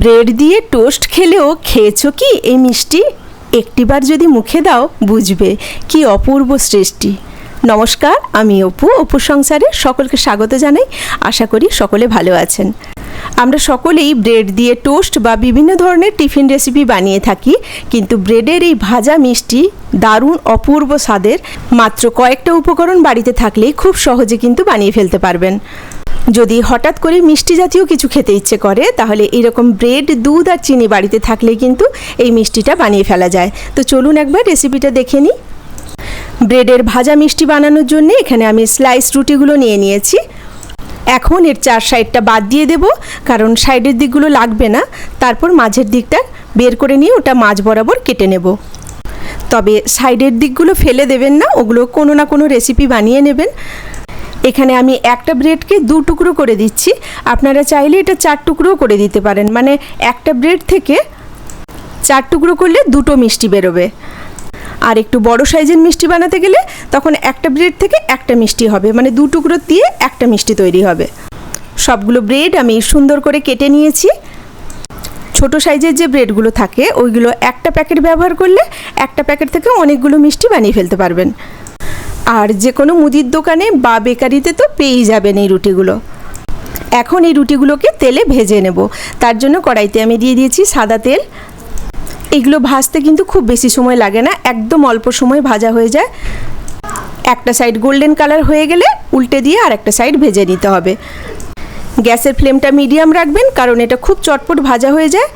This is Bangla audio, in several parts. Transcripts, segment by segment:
ব্রেড দিয়ে টোস্ট খেলেও খেয়েছো কি এই মিষ্টি? একটিবার যদি মুখে দাও, বুঝবে কি অপূর্ব সৃষ্টি। নমস্কার, আমি অপু অপু সংসারে সকলকে স্বাগত জানাই। আশা করি সকলে ভালো আছেন। আমরা সকলেই ব্রেড দিয়ে টোস্ট বা বিভিন্ন ধরনের টিফিন রেসিপি বানিয়ে থাকি, কিন্তু ব্রেডের এই ভাজা মিষ্টি দারুণ অপূর্ব স্বাদের। মাত্র কয়েকটা উপকরণ বাড়িতে থাকলেই খুব সহজে কিন্তু বানিয়ে ফেলতে পারবেন। যদি হঠাৎ করে মিষ্টি জাতীয় কিছু খেতে ইচ্ছে করে, তাহলে এরকম ব্রেড, দুধ আর চিনি বাড়িতে থাকলে কিন্তু এই মিষ্টিটা বানিয়ে ফেলা যায়। তো চলুন একবার রেসিপিটা দেখে নিই। ব্রেডের ভাজা মিষ্টি বানানোর জন্য এখানে আমি স্লাইস রুটিগুলো নিয়ে নিয়েছি। এখন এর চার সাইডটা বাদ দিয়ে দেব, কারণ সাইডের দিকগুলো লাগবে না। তারপর মাঝের দিকটা বের করে নিয়ে ওটা মাঝ বরাবর কেটে নেব। তবে সাইডের দিকগুলো ফেলে দেবেন না, ওগুলো কোনো না কোনো রেসিপি বানিয়ে নেবেন। এখানে আমি একটা ব্রেডকে দু টুকরো করে দিচ্ছি। আপনারা চাইলে এটা চার টুকরো করে দিতে পারেন। মানে একটা ব্রেড থেকে চার টুকরো করলে দুটো মিষ্টি বেরোবে। আর একটু বড় সাইজের মিষ্টি বানাতে গেলে তখন একটা ব্রেড থেকে একটা মিষ্টি হবে। মানে দু টুকরো দিয়ে একটা মিষ্টি তৈরি হবে। সবগুলো ব্রেড আমি সুন্দর করে কেটে নিয়েছি। ছোট সাইজের যে ব্রেডগুলো থাকে, ওইগুলো একটা প্যাকেট ব্যবহার করলে একটা প্যাকেট থেকে অনেকগুলো মিষ্টি বানিয়ে ফেলতে পারবেন। আর যে কোনো মুদির দোকানে বা বেকারিতে তো পেয়েই যাবেন এই রুটিগুলো। এখন এই রুটিগুলোকে তেলে ভেজে নেব। তার জন্য কড়াইতে আমি দিয়ে দিয়েছি সাদা তেল। এগুলো ভাজতে কিন্তু খুব বেশি সময় লাগে না, একদম অল্প সময় ভাজা হয়ে যায়। একটা সাইড গোল্ডেন কালার হয়ে গেলে উল্টে দিয়ে আর একটা সাইড ভেজে নিতে হবে। গ্যাসের ফ্লেমটা মিডিয়াম রাখবেন, কারণ এটা খুব চটপট ভাজা হয়ে যায়।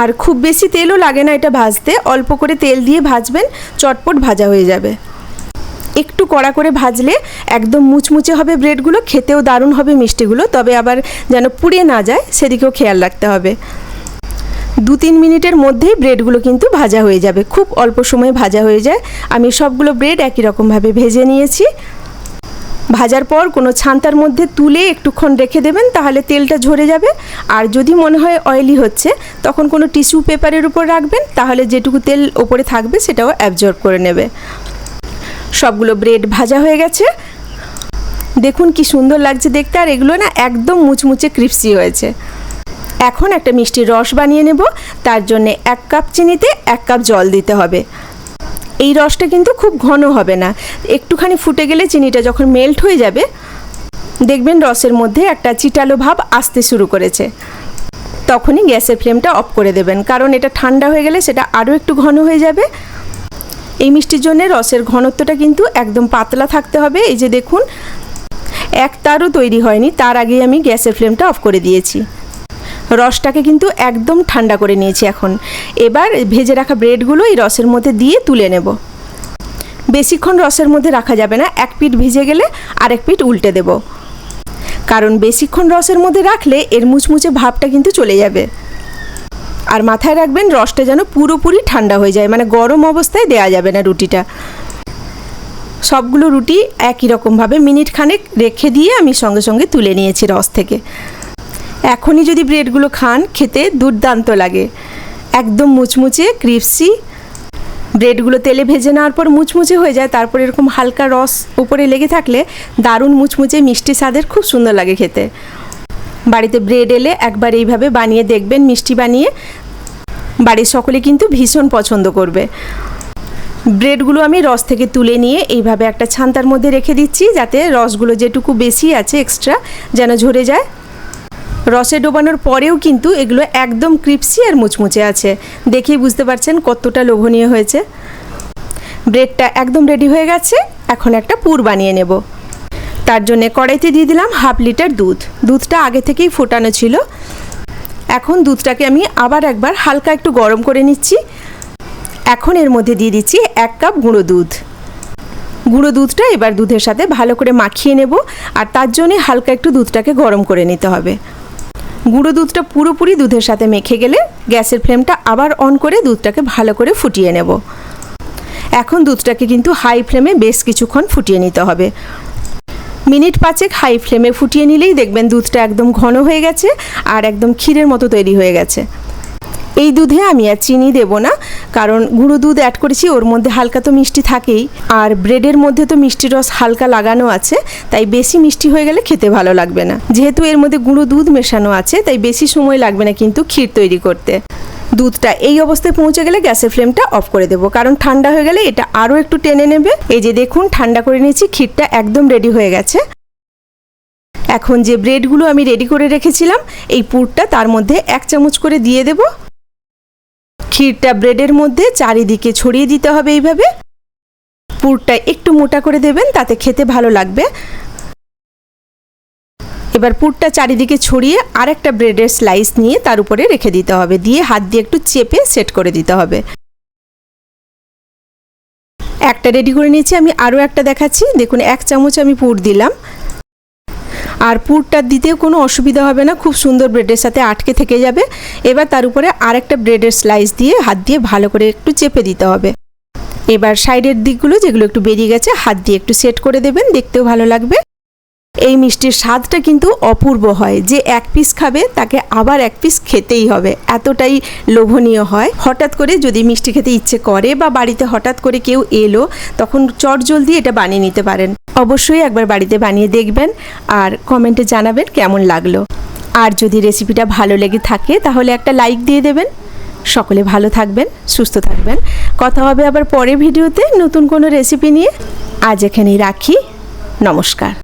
আর খুব বেশি তেলও লাগে না এটা ভাজতে, অল্প করে তেল দিয়ে ভাজবেন, চটপট ভাজা হয়ে যাবে। একটু কড়া করে ভাজলে একদম মুচমুচে হবে ব্রেডগুলো, খেতেও দারুণ হবে মিষ্টিগুলো, তবে আবার যেন পুড়ে না যায় সেদিকেও খেয়াল রাখতে হবে। দু তিন মিনিটের মধ্যেই ব্রেডগুলো কিন্তু ভাজা হয়ে যাবে, খুব অল্প সময়ে ভাজা হয়ে যায়। আমি সবগুলো ব্রেড একই রকমভাবে ভেজে নিয়েছি। ভাজার পর কোনো ছান্তার মধ্যে তুলে একটুক্ষণ রেখে দেবেন, তাহলে তেলটা ঝরে যাবে। আর যদি মনে হয় অয়েলি হচ্ছে, তখন কোনো টিস্যু পেপারের উপর রাখবেন, তাহলে যেটুকু তেল ওপরে থাকবে সেটাও অ্যাবজর্ব করে নেবে। সবগুলো ব্রেড ভাজা হয়ে গেছে। দেখুন কি সুন্দর লাগছে দেখতে, আর এগুলো না একদম মুচমুচে ক্রিপসি হয়েছে। এখন একটা মিষ্টির রস বানিয়ে নেব, তার জন্যে এক কাপ চিনিতে এক কাপ জল দিতে হবে। এই রসটা কিন্তু খুব ঘন হবে না, একটুখানি ফুটে গেলে চিনিটা যখন মেল্ট হয়ে যাবে, দেখবেন রসের মধ্যে একটা চিটালো ভাব আসতে শুরু করেছে। তখনই গ্যাসের ফ্লেমটা অফ করে দেবেন, কারণ এটা ঠান্ডা হয়ে গেলে সেটা আরও একটু ঘন হয়ে যাবে। এই মিষ্টির জন্য রসের ঘনত্বটা কিন্তু একদম পাতলা থাকতে হবে। এই যে দেখুন, এক তারও তৈরি হয়নি, তার আগেই আমি গ্যাসের ফ্লেমটা অফ করে দিয়েছি। রসটাকে কিন্তু একদম ঠান্ডা করে নিয়েছি এখন। এবার ভেজে রাখা ব্রেডগুলো এই রসের মধ্যে দিয়ে তুলে নেব। বেশিক্ষণ রসের মধ্যে রাখা যাবে না, এক পিঠ ভিজে গেলে আরেক পিঠ উল্টে দেব। কারণ বেশিক্ষণ রসের মধ্যে রাখলে এর মুচমুচে ভাবটা কিন্তু চলে যাবে। আর মাথায় রাখবেন, রসটা যেন পুরোপুরি ঠান্ডা হয়ে যায় মানে গরম অবস্থায় দেয়া যাবে না রুটিটা। সবগুলো রুটি একই রকমভাবে মিনিট খানেক রেখে দিয়ে আমি সঙ্গে সঙ্গে তুলে নিয়েছি রস থেকে। এখনই যদি ব্রেডগুলো খান, খেতে দুর্দান্ত লাগে। একদম মুচমুচে ক্রিপসি ব্রেডগুলো তেলে ভেজে নেওয়ার পর মুচমুচে হয়ে যায়, তারপর এরকম হালকা রস উপরে লেগে থাকলে দারুণ মুচমুচে মিষ্টি স্বাদের খুব সুন্দর লাগে খেতে। বাড়িতে ব্রেড এলে একবার এইভাবে বানিয়ে দেখবেন, মিষ্টি বানিয়ে। বাড়ির সকলে কিন্তু ভীষণ পছন্দ করবে। ব্রেডগুলো আমি রস থেকে তুলে নিয়ে এইভাবে একটা ছান্তার মধ্যে রেখে দিচ্ছি, যাতে রসগুলো যেটুকু বেশি আছে এক্সট্রা যেন ঝরে যায়। রসে ডোবানোর পরেও কিন্তু এগুলো একদম ক্রিপসি আর মুচমুচে আছে। দেখেই বুঝতে পারছেন কতটা লোভনীয় হয়েছে। ব্রেডটা একদম রেডি হয়ে গেছে, এখন একটা পুর বানিয়ে নেব। তার জন্যে কড়াইতে দিয়ে দিলাম হাফ লিটার দুধ। দুধটা আগে থেকেই ফোটানো ছিল। এখন দুধটাকে আমি আবার একবার হালকা একটু গরম করে নিচ্ছি। এখন এর মধ্যে দিয়ে দিচ্ছি এক কাপ গুঁড়ো দুধ। গুঁড়ো দুধটা এবার দুধের সাথে ভালো করে মাখিয়ে নেব আর তার জন্যে হালকা একটু দুধটাকে গরম করে নিতে হবে। গুঁড়ো দুধটা পুরোপুরি দুধের সাথে মেখে গেলে গ্যাসের ফ্লেমটা আবার অন করে দুধটাকে ভালো করে ফুটিয়ে নেব। এখন দুধটাকে কিন্তু হাই ফ্লেমে বেশ কিছুক্ষণ ফুটিয়ে নিতে হবে। মিনিট পাঁচেক হাই ফ্লেমে ফুটিয়ে নিলেই দেখবেন দুধটা একদম ঘন হয়ে গেছে আর একদম ক্ষীরের মতো তৈরি হয়ে গেছে। এই দুধে আমি আর চিনি দেব না, কারণ গুঁড়ো দুধ অ্যাড করেছি, ওর মধ্যে হালকা তো মিষ্টি থাকেই। আর ব্রেডের মধ্যে তো মিষ্টি রস হালকা লাগানো আছে, তাই বেশি মিষ্টি হয়ে গেলে খেতে ভালো লাগবে না। যেহেতু এর মধ্যে গুঁড়ো দুধ মেশানো আছে, তাই বেশি সময় লাগবে না কিন্তু ক্ষীর তৈরি করতে। দুধটা এই অবস্থায় পৌঁছে গেলে গ্যাসের ফ্লেমটা অফ করে দেবো। কারণ ঠান্ডা হয়ে গেলে এটা আরও একটু টেনে নেবে। এই যে দেখুন, ঠান্ডা করে নিয়েছি, ক্ষীরটা একদম রেডি হয়ে গেছে। এখন যে ব্রেডগুলো আমি রেডি করে রেখেছিলাম, এই পুরটা তার মধ্যে এক চামচ করে দিয়ে দেব। ক্ষীরটা ব্রেডের মধ্যে চারিদিকে ছড়িয়ে দিতে হবে এইভাবে। পুরটা একটু মোটা করে দেবেন, তাতে খেতে ভালো লাগবে। এবার পুরটা চারিদিকে ছড়িয়ে আরেকটা ব্রেডের স্লাইস নিয়ে তার উপরে রেখে দিতে হবে। দিয়ে হাত দিয়ে একটু চেপে সেট করে দিতে হবে। একটা রেডি করে নিয়েছি, আমি আরও একটা দেখাচ্ছি। দেখুন, এক চামচ আমি পুর দিলাম। আর পুরটা দিতেও কোনো অসুবিধা হবে না, খুব সুন্দর ব্রেডের সাথে আটকে থেকে যাবে। এবার তার উপরে আরেকটা ব্রেডের স্লাইস দিয়ে হাত দিয়ে ভালো করে একটু চেপে দিতে হবে। এবার সাইডের দিকগুলো যেগুলো একটু বেরিয়ে গেছে, হাত দিয়ে একটু সেট করে দেবেন, দেখতেও ভালো লাগবে। এই মিষ্টির স্বাদটা কিন্তু অপূর্ব হয়। যে এক পিস খাবে, তাকে আবার এক পিস খেতেই হবে। এতটাই লোভনীয় হয়। হঠাৎ করে যদি মিষ্টি খেতে ইচ্ছে করে বা বাড়িতে হঠাৎ করে কেউ এলো, তখন চট জলদি এটা বানিয়ে নিতে পারেন। অবশ্যই একবার বাড়িতে বানিয়ে দেখবেন আর কমেন্টে জানাবেন কেমন লাগল। আর যদি রেসিপিটা ভালো লেগে থাকে, তাহলে একটা লাইক দিয়ে দেবেন। সকলে ভালো থাকবেন, সুস্থ থাকবেন। কথা হবে আবার পরের ভিডিওতে নতুন কোনো রেসিপি নিয়ে। আজ এখানেই রাখি। নমস্কার।